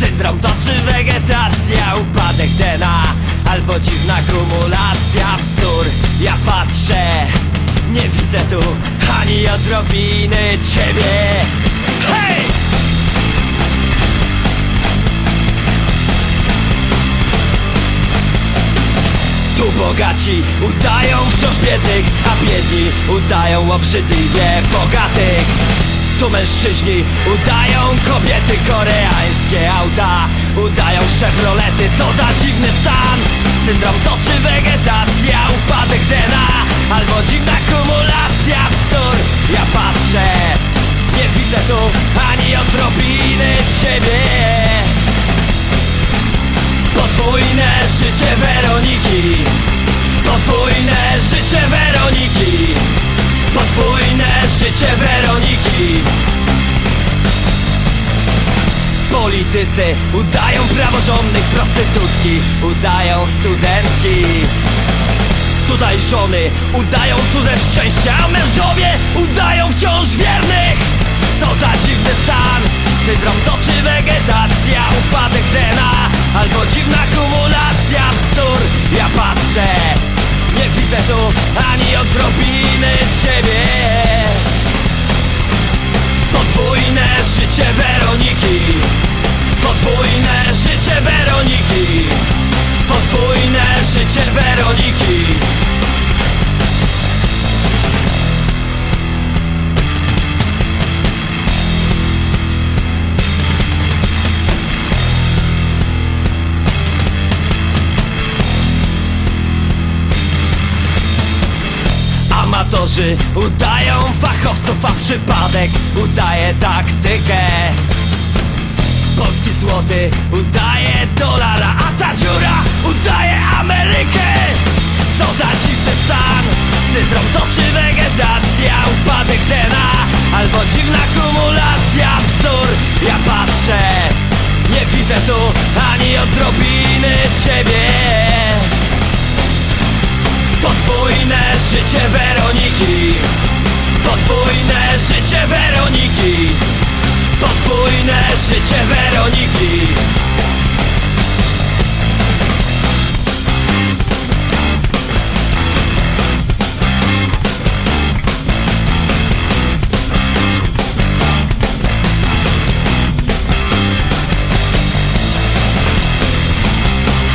Syndrom to czy wegetacja? Upadek DNA albo dziwna kumulacja bzdur Ja patrzę, nie widzę tu ani odrobiny ciebie Hej! Tu bogaci udają wciąż biednych, a biedni udają obrzydliwie bogatych. Tu mężczyźni udają kobiety, koreańskie auta udają Chevrolety. Co za dziwny stan! Syndrom toczy wegetacja, upadek DNA albo dziwna kumulacja bzdur. Ja patrzę, nie widzę tu ani odrobiny ciebie. Podwójne życie Weroniki Podwójne życie Weroniki Podwójne życie Weroniki Politycy udają praworządnych prostytutki Udają studentki. Tutaj żony udają cudze szczęścia A mężowie udają wciąż wiernych. Co za dziwny stan. Syndrom toczy wegetacja Upadek DNA Albo dziwna kumulacja bzdur. Ja patrzę Nie widzę tu ani odrobiny życie Weroniki. Podwójne życie Weroniki Amatorzy udają fachowców, a przypadek udaje taktykę. Polski złoty udaje dolara, a ta dziura udaje Amerykę. Co za dziwny stan, syndrom toczy wegetacja Upadek DNA albo dziwna kumulacja bzdur. Ja patrzę, nie widzę tu ani odrobiny ciebie Weroniki Podwójne życie Weroniki.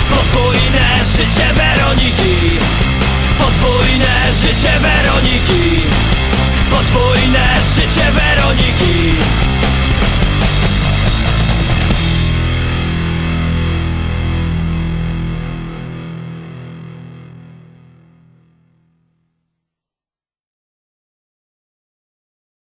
Podwójne życie Weroniki